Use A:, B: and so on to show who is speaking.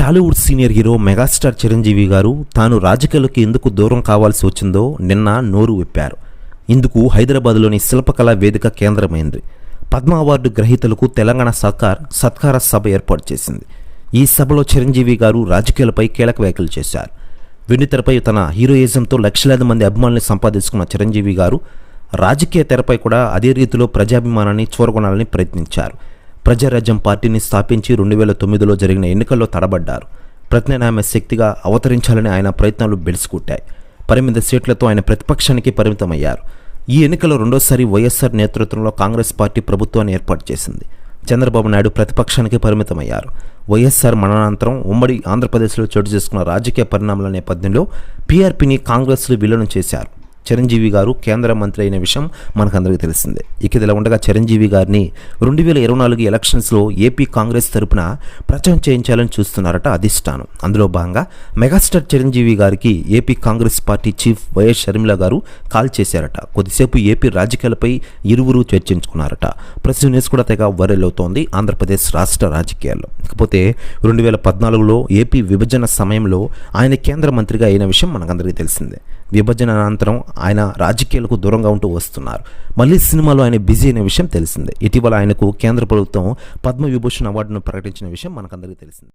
A: Tollywood senior hero megastar Chiranjeevi గారు తాను రాజకీయాలకు ఎందుకు దూరం కావాల్సి వచ్చిందో నిన్న నోరు విప్పారు. ఇందుకు హైదరాబాద్లోని శిల్పకళా వేదిక కేంద్రమైంది. పద్మ అవార్డు గ్రహీతలకు తెలంగాణ సర్కార్ సత్కార సభ ఏర్పాటు చేసింది. ఈ సభలో చిరంజీవి గారు రాజకీయాలపై కీలక వ్యాఖ్యలు చేశారు. వెండితెరపై తన హీరోయిజంతో లక్షలాది మంది అభిమానులు సంపాదించుకున్న చిరంజీవి గారు రాజకీయ తెరపై కూడా అదే రీతిలో ప్రజాభిమానాన్ని చూరగొనాలని ప్రయత్నించారు. ప్రజారాజ్యం పార్టీని స్థాపించి రెండు వేల తొమ్మిదిలో జరిగిన ఎన్నికల్లో తడబడ్డారు. ప్రత్యామ్నాయ శక్తిగా అవతరించాలని ఆయన ప్రయత్నాలు బెలుసుకుట్టాయి. పరిమిత సీట్లతో ఆయన ప్రతిపక్షానికి పరిమితమయ్యారు. ఈ ఎన్నికలో రెండోసారి వైఎస్ఆర్ నేతృత్వంలో కాంగ్రెస్ పార్టీ ప్రభుత్వాన్ని ఏర్పాటు చేసింది. చంద్రబాబు నాయుడు ప్రతిపక్షానికి పరిమితమయ్యారు. వైఎస్ఆర్ మరణానంతరం ఉమ్మడి ఆంధ్రప్రదేశ్లో చోటు చేసుకున్న రాజకీయ పరిణామాల నేపథ్యంలో పీఆర్పీని కాంగ్రెస్లో విలీనం చేశారు. చిరంజీవి గారు కేంద్ర మంత్రి అయిన విషయం మనకందరికీ తెలిసిందే. ఇక ఇదిలా ఉండగా చిరంజీవి గారిని రెండు వేల ఇరవై నాలుగు ఎలక్షన్స్లో ఏపీ కాంగ్రెస్ తరపున ప్రచారం చేయించాలని చూస్తున్నారట అధిష్టానం. అందులో భాగంగా మెగాస్టార్ చిరంజీవి గారికి AP Congress party chief YS Sharmila గారు కాల్ చేశారట. కొద్దిసేపు ఏపీ రాజకీయాలపై ఇరువురు చర్చించుకున్నారట. ప్రస్తుతం న్యూస్ కూడా తెగ వైరల్ అవుతోంది ఆంధ్రప్రదేశ్ రాష్ట్ర రాజకీయాల్లో. ఇకపోతే రెండు వేల పద్నాలుగులో ఏపీ విభజన సమయంలో ఆయన కేంద్ర మంత్రిగా అయిన విషయం మనకందరికీ తెలిసిందే. విభజన అనంతరం ఆయన రాజకీయాలకు దూరంగా ఉంటూ వస్తున్నారు. మళ్ళీ సినిమాలో ఆయన బిజీ అయిన విషయం తెలిసిందే. ఇటీవల ఆయనకు కేంద్ర ప్రభుత్వం పద్మవిభూషణ్ అవార్డును ప్రకటించిన విషయం మనకందరికీ తెలిసిందే.